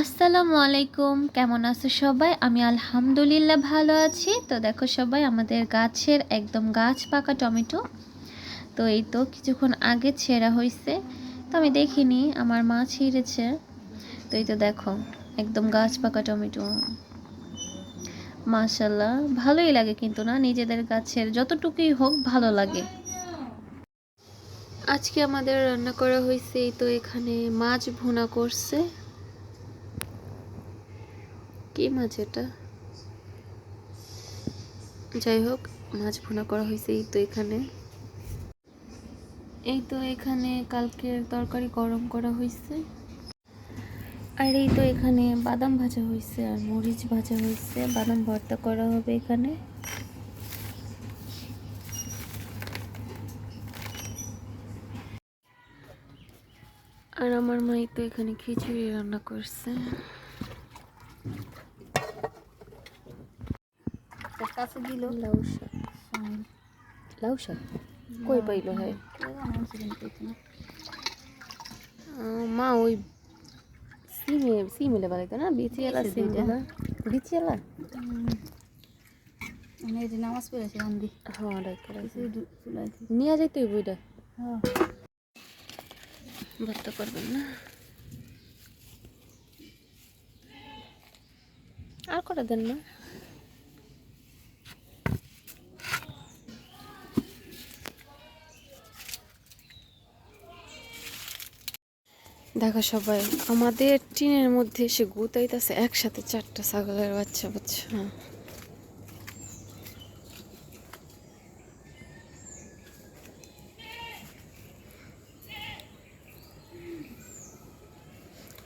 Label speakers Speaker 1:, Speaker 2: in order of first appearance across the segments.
Speaker 1: আসসালামু আলাইকুম। কেমন আছো সবাই? আমি আলহামদুলিল্লাহ ভালো আছি। তো দেখো সবাই, আমাদের গাছের একদম গাছ পাকা টমেটো। তো এই তো কিছুক্ষণ আগে ছেঁড়া হয়েছে তো আমি দেখিনি, আমার মা ছিঁড়েছে। তো এই তো দেখো, একদম গাছ পাকা টমেটো। মাশাল্লাহ ভালোই লাগে কিন্তু না? নিজেদের গাছের যতটুকুই হোক ভালো লাগে। আজকে আমাদের রান্না করা হয়েছে এই তো এখানে মাছ ভুনা করছে। কি মাছ এটা। যাই হোক, মাছ ভুনা করা হয়েছে এই তো এখানে। এই তো এখানে কালকের তরকারি গরম করা হয়েছে। আর এই তো এখানে বাদাম ভাজা হয়েছে আর মরিচ ভাজা হয়েছে। বাদাম ভর্তা করা হবে এখানে। আর আমার মাই তো এখানে খিচুড়ি রান্না করছে।
Speaker 2: কাছে দিল।
Speaker 1: লাউ শাক। লাউ শাক? কই পাইল হয়? মা ওই সিমে সিমেলে বানাইতো না? বিচিয়ালা
Speaker 2: বিচি
Speaker 1: সিম
Speaker 2: দুইটা।
Speaker 1: না বিচিয়ালা?
Speaker 2: মানে এই যে নামাজ পড়েছে আন্দি
Speaker 1: হ্যাঁ নিয়ে যাইতে হইব এটা
Speaker 2: হ্যাঁ।
Speaker 1: ভর্তা করবেন না? আর কটা দেন না দেখো সবাই, আমাদের টিনের মধ্যে এসে গুতাইতেছে, একসাথে চারটা ছাগলের বাচ্চা বাচ্চা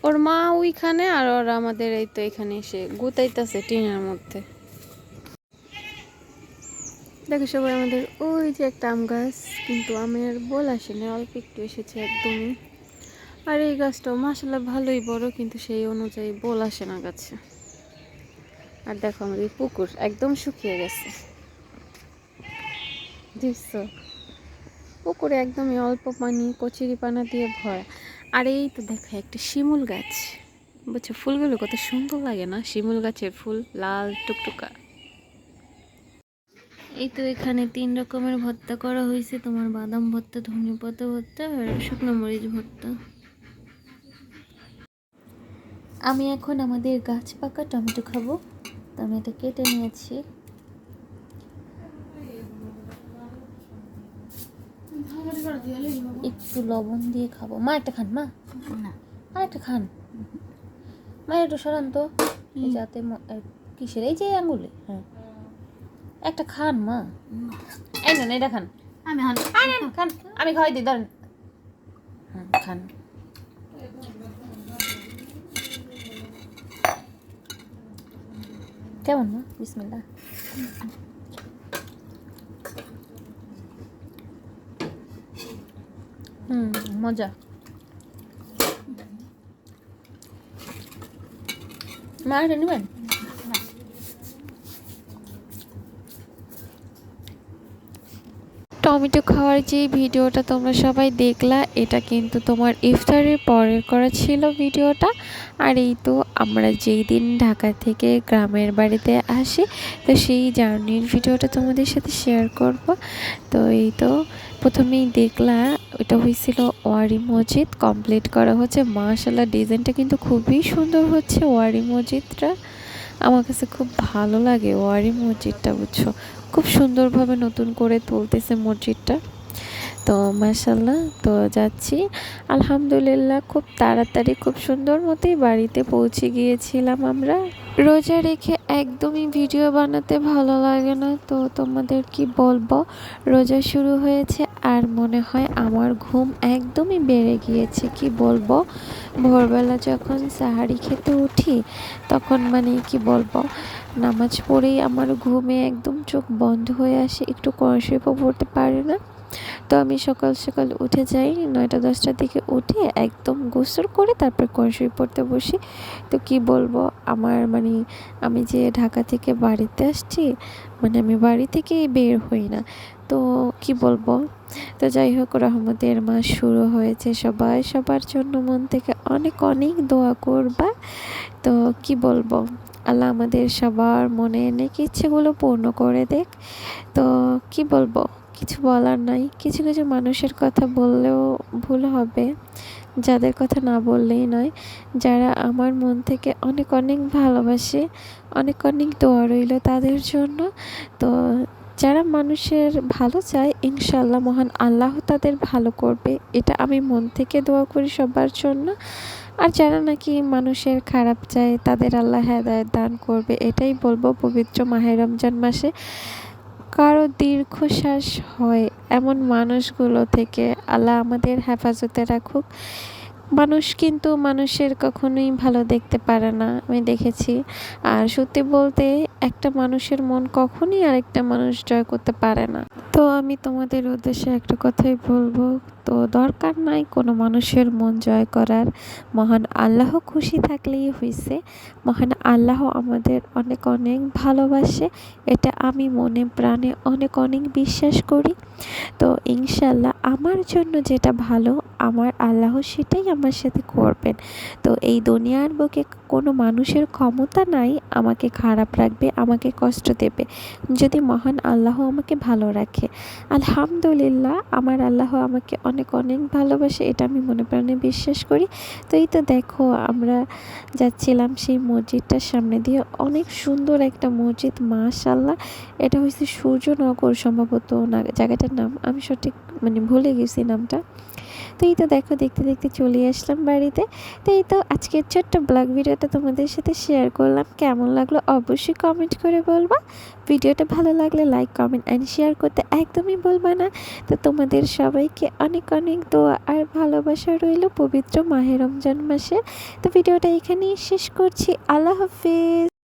Speaker 1: ওর মা ওইখানে আর ওর আমাদের এই তো এখানে এসে গুতাইতেছে টিনের মধ্যে। দেখো সবাই, আমাদের ওই যে একটা আম গাছ, কিন্তু আমের বল আসেনি, অল্প একটু এসেছে একদমই। আর এই গাছটাও মাসাল্লাহ ভালোই বড়, কিন্তু সেই অনুযায়ী বল আসে না গাছে। আর দেখো আমার আমাদের পুকুর একদম শুকিয়ে গেছে। পুকুরে একদমই অল্প পানি, কচুরি পানা দিয়ে ভরা। আর এই তো দেখো একটা শিমুল গাছ। বুঝছ, ফুলগুলো কত সুন্দর লাগে না? শিমুল গাছের ফুল লাল টুকটুকা। এই তো এখানে তিন রকমের ভর্তা করা হয়েছে। তোমার বাদাম ভর্তা, ধনে পাতা ভর্তা আর শুকনো মরিচ ভর্তা। আমি এখন আমাদের গাছ পাকা টমেটো খাব। তো আমি এটা কেটে নিয়েছি। একটু লবণ দিয়ে খাব। মা একটা খান মা। আর একটা খান। মা একটু সরান তো। যাতে কিসের? এই যে আঙ্গুলে হ্যাঁ। একটা খান মা। এই না এটা খান।
Speaker 2: আমি
Speaker 1: খান। আমি খাওয়াই দিই ধরেন। হ্যাঁ খান। কেমন? মা বিসমিল্লা হুম মজা। মা এটা নেবেন? টমেটো খাওয়ার যে ভিডিওটা তোমরা সবাই দেখলা, এটা কিন্তু তোমার ইফতারের পরের করা ছিল ভিডিওটা। আর এই তো আমরা যেই দিন ঢাকা থেকে গ্রামের বাড়িতে আসি, তো সেই জার্নির ভিডিওটা তোমাদের সাথে শেয়ার করব। তো এই তো প্রথমেই দেখলা এটা হয়েছিল ওয়ারি মসজিদ। কমপ্লিট করা হচ্ছে। মাশাল্লাহ ডিজাইনটা কিন্তু খুবই সুন্দর হচ্ছে ওয়ারি মসজিদটা। আমার কাছে খুব ভালো লাগে ওয়ারি মসজিদটা, বুঝছ? খুব সুন্দরভাবে নতুন করে তুলতেছে মসজিদটা। তো মাসাল্লাহ তো যাচ্ছি। আলহামদুলিল্লাহ, খুব তাড়াতাড়ি, খুব সুন্দর মতোই বাড়িতে পৌঁছে গিয়েছিলাম আমরা। রোজা রেখে একদমই ভিডিও বানাতে ভালো লাগে না। তো তোমাদের কি বলব? রোজা শুরু হয়েছে আর মনে হয় আমার ঘুম একদমই বেড়ে গিয়েছে, কি বলব? ভোরবেলা যখন সাহারি খেতে উঠি, তখন মানে কি বলব? নামাজ পড়েই আমার ঘুমে একদম চোখ বন্ধ হয়ে আসে, একটু কনসেপও পড়তে পারে না। তো আমি সকাল সকাল উঠে যাই, নয়টা দশটার দিকে উঠে একদম গোসল করে তারপর কনসই পড়তে বসি। তো কি বলব, আমার মানে আমি যে ঢাকা থেকে বাড়িতে আসছি মানে আমি বাড়ি থেকেই বের হই না। তো কি বলব, তো যাই হোক, রহমতের মাস শুরু হয়েছে সবাই। সবার জন্য মন থেকে অনেক অনেক দোয়া করবা। তো কি বলব, আল্লাহ আমাদের সবার মনে অনেক ইচ্ছেগুলো পূর্ণ করে দেখ। তো কি বলব কিছু বলার নাই। কিছু কিছু মানুষের কথা বললেও ভুল হবে। যাদের কথা না বললেই নয়। যারা আমার মন থেকে অনেক অনেক ভালোবাসে, অনেক অনেক দোয়া রইল তাদের জন্য। তো যারা মানুষের ভালো চায় ইনশাল্লাহ মহান আল্লাহ তাদের ভালো করবে। এটা আমি মন থেকে দোয়া করি সবার জন্য। আর যারা নাকি মানুষের খারাপ চায়, তাদের আল্লাহ হেদায়ত দান করবে। এটাই বলব পবিত্র মাহে রমজান মাসে। কারও দীর্ঘশ্বাস হয় এমন মানুষগুলো থেকে আল্লাহ আমাদের হেফাজতে রাখুক। মানুষ কিন্তু মানুষের কখনোই ভালো দেখতে পারে না, আমি দেখেছি। আর সত্যি বলতে একটা মানুষের মন কখনই আরেকটা মানুষ জয় করতে পারে না। তো আমি তোমাদের উদ্দেশ্যে একটা কথাই বলব। তো দরকার নাই কোনো মানুষের মন জয় করার। মহান আল্লাহ খুশি থাকলেই হয়েছে মহান আল্লাহ আমাদের অনেক অনেক ভালোবাসে। এটা আমি মনে প্রাণে অনেক অনেক বিশ্বাস করি। তো ইনশাল্লাহ আমার জন্য যেটা ভালো, আমার আল্লাহ সেটাই আমার সাথে করবেন। তো এই দুনিয়ার বুকে কোনো মানুষের ক্ষমতা নাই, আমাকে খারাপ রাখবে, আমাকে কষ্ট দেবে। যদি মহান আল্লাহ আমাকে ভালো রাখে আলহামদুলিল্লাহ, আমার আল্লাহ আমাকে অনেক অনেক ভালোবাসে, এটা আমি মনে প্রাণে বিশ্বাস করি। তো এই তো দেখো, আমরা যাচ্ছিলাম সেই মসজিদটার সামনে দিয়ে। অনেক সুন্দর একটা মসজিদ মাশাল্লাহ এটা হচ্ছে সূর্যনগর, সম্ভবত না, জায়গাটার নাম, আমি সঠিক মানে ভুলে গেছি নামটা। তো এই তো দেখো, দেখতে দেখতে চলে আসলাম বাড়িতে। তো এই তো আজকের ছোট্ট ব্লগ ভিডিওটা তোমাদের সাথে শেয়ার করলাম। কেমন লাগল অবশ্যই কমেন্ট করে বলবা। ভিডিওটা ভালো লাগলে লাইক কমেন্ট অ্যান্ড শেয়ার করতে একদমই বলবা না। তো তোমাদের সবাইকে অনেক অনেক দোয়া আর ভালোবাসা রইল পবিত্র মাহে রমজান মাসে। তো ভিডিওটা এখানেই শেষ করছি। আল্লাহ হাফিজ।